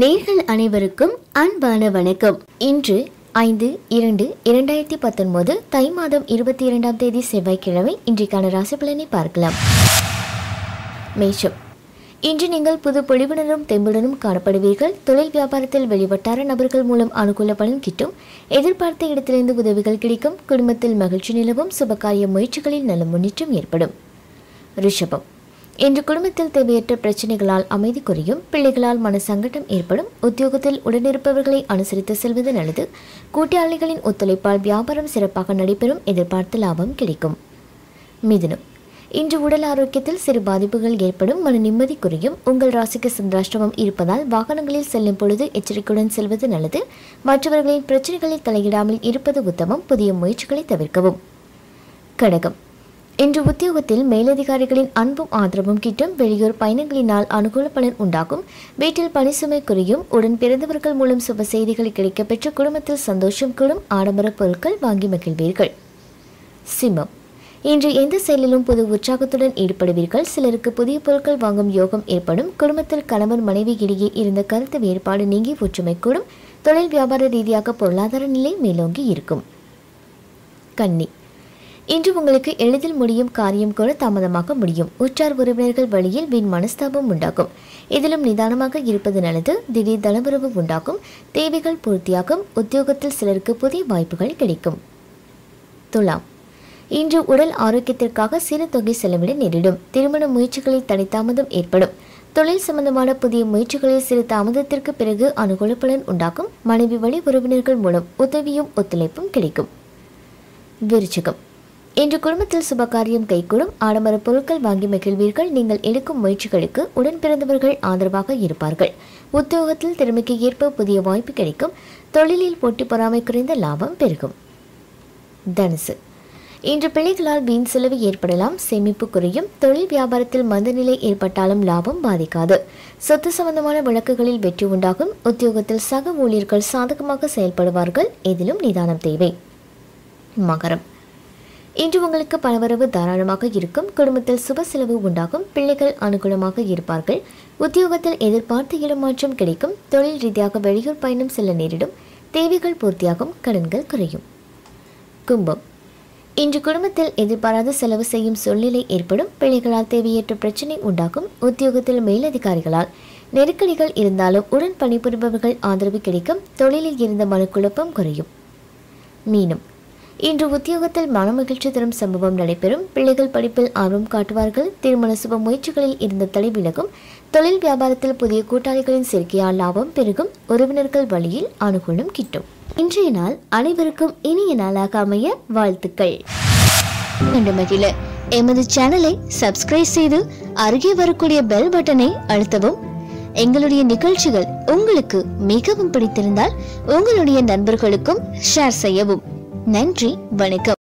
நேர்கள் அனைவருக்கும் அன்பான வணக்கம். இன்று ஐந்து இரண்டு இரண்டாயிரத்தி பத்தொன்பது தை மாதம் இருபத்தி இரண்டாம் தேதி செவ்வாய்க்கிழமை இன்றைக்கான ராசி பலனை பார்க்கலாம். மேஷம். இன்று நீங்கள் புது பொழிவுடனும் தெம்புடனும் காணப்படுவீர்கள். தொழில் வியாபாரத்தில் வெளிவட்டார நபர்கள் மூலம் அனுகூல பலன் கிட்டும். எதிர்பார்த்த இடத்திலிருந்து உதவிகள் கிடைக்கும். குடும்பத்தில் மகிழ்ச்சி நிலவும். சுபகாரிய முயற்சிகளில் நல்ல முன்னேற்றம் ஏற்படும். ரிஷபம். இன்று குடும்பத்தில் தேவையற்ற பிரச்சனைகளால் அமைதி குறையும் பிள்ளைகளால் மன சங்கடம் ஏற்படும் உத்தியோகத்தில் உடனிருப்பவர்களை அனுசரித்து செல்வது நல்லது. கூட்டாளிகளின் ஒத்துழைப்பால் வியாபாரம் சிறப்பாக நடைபெறும் எதிர்பார்த்த லாபம் கிடைக்கும். மிதுனம். இன்று உடல் ஆரோக்கியத்தில் சிறு பாதிப்புகள் ஏற்படும் மன நிம்மதி குறையும். உங்கள் ராசிக்கு சந்திராஷ்டமம் இருப்பதால் வாகனங்களில் செல்லும் பொழுது எச்சரிக்கையுடன் செல்வது நல்லது. மற்றவர்களின் பிரச்சனைகளில் தலையிடாமல் இருப்பது உத்தமம். புதிய முயற்சிகளை தவிர்க்கவும். கடகம். இன்று உத்தியோகத்தில் மேலதிகாரிகளின் அன்பும் ஆதரவும் கிட்டும் வெளியூர் பயணங்களினால் அனுகூல பலன் உண்டாகும். வீட்டில் பணிசுமை குறையும். உடன் பிறந்தவர்கள் மூலம் சுப செய்திகள் கிடைக்கப்பெற்று குடும்பத்தில் சந்தோஷம் கூடும். ஆடம்பர பொருட்கள் வாங்கி மகிழ்வீர்கள். சிம்மம். இன்று எந்த செயலிலும் புது உற்சாகத்துடன் ஈடுபடுவீர்கள். சிலருக்கு புதிய பொருட்கள் வாங்கும் யோகம் ஏற்படும். குடும்பத்தில் கணவன் மனைவி இடையே இருந்த கருத்து வேறுபாடு நீங்கி ஒற்றுமை கூடும். தொழில் வியாபார ரீதியாக பொருளாதார நிலை மேலோங்கி இருக்கும். கன்னி. இன்று உங்களுக்கு எளிதில் முடியும் காரியம் கூட தாமதமாக முடியும். உற்றார் உறவினர்கள் வழியில் வீண் மனஸ்தாபம் உண்டாகும். இதிலும் நிதானமாக இருப்பது நல்லது. திடீர் தளவுறவு உண்டாகும். தேவைகள் பூர்த்தியாகும். உத்தியோகத்தில் சிலருக்கு புதிய வாய்ப்புகள் கிடைக்கும். துலாம். இன்று உடல் ஆரோக்கியத்திற்காக சிறு தொகை செலவிட நேரிடும். திருமண முயற்சிகளில் தனித்தாமதம் ஏற்படும். தொழில் சம்பந்தமான புதிய முயற்சிகளில் சிறு தாமதத்திற்கு பிறகு அனுகூல பலன் உண்டாகும். மனைவி வழி உறவினர்கள் மூலம் உதவியும் ஒத்துழைப்பும் கிடைக்கும். விருச்சிகம். இன்று குடும்பத்தில் சுபகாரியம் கைகூடும் ஆடம்பர பொருட்கள் வாங்கி மகிழ்வீர்கள். நீங்கள் எடுக்கும் முயற்சிகளுக்கு உடன் பிறந்தவர்கள் ஆதரவாக இருப்பார்கள். உத்தியோகத்தில் திறமைக்கு ஏற்ப புதிய வாய்ப்பு கிடைக்கும். தொழிலில் போட்டி பொறாமை குறைந்த லாபம் பெருகும். தனுசு. இன்று பிள்ளைகளால் வீண் செலவு ஏற்படலாம். சேமிப்பு குறையும். தொழில் வியாபாரத்தில் மந்தநிலை ஏற்பட்டாலும் லாபம் பாதிக்காது. சொத்து சம்பந்தமான வழக்குகளில் வெற்றி உண்டாகும். உத்தியோகத்தில் சக ஊழியர்கள் சாதகமாக செயல்படுவார்கள். எதிலும் நிதானம் தேவை. மகரம். இன்று உங்களுக்கு பணவரவு தாராளமாக இருக்கும். குடும்பத்தில் சுப செலவு உண்டாகும். பிள்ளைகள் அனுகூலமாக இருப்பார்கள். உத்தியோகத்தில் எதிர்பார்த்த இடமாற்றம் கிடைக்கும். தொழில் ரீதியாக வெளியூர் பயணம் செல்ல நேரிடும். தேவைகள் பூர்த்தியாகும். கடன்கள் குறையும். கும்பம். இன்று குடும்பத்தில் எதிர்பாராத செலவு செய்யும் சூழ்நிலை ஏற்படும். பிள்ளைகளால் தேவையற்ற பிரச்சனை உண்டாகும். உத்தியோகத்தில் மேலதிகாரிகளால் நெருக்கடிகள் இருந்தாலும் உடன் பணிபுரிபவர்கள் ஆதரவு கிடைக்கும். தொழிலில் இருந்த மனக்குழப்பம் குறையும். மீனும். இன்று உத்தியோகத்தில் மனமகிழ்ச்சி தரும் சம்பவம் நடைபெறும். பிள்ளைகள் படிப்பில் ஆர்வம் காட்டுவார்கள். திருமண சுப முயற்சிகளில் இருந்த தலை விலகும் தொழில் வியாபாரத்தில் புதிய கூட்டாளிகளின் சேர்க்கையால் லாபம் பெருகும். உறவினர்கள் வழியில் அனுகூலம் கிட்டும். இன்றைய நாள் அனைவருக்கும் இனிய நாளாக அமைய வாழ்த்துக்கள். மகிழ. எமது சேனலை சப்ஸ்கிரைப் செய்து அருகே வரக்கூடிய பெல் பட்டனை அழுத்தவும். எங்களுடைய நிகழ்ச்சிகள் உங்களுக்கு மிகவும் பிடித்திருந்தால் உங்களுடைய நண்பர்களுக்கும் ஷேர் செய்யவும். நன்றி வணக்கம்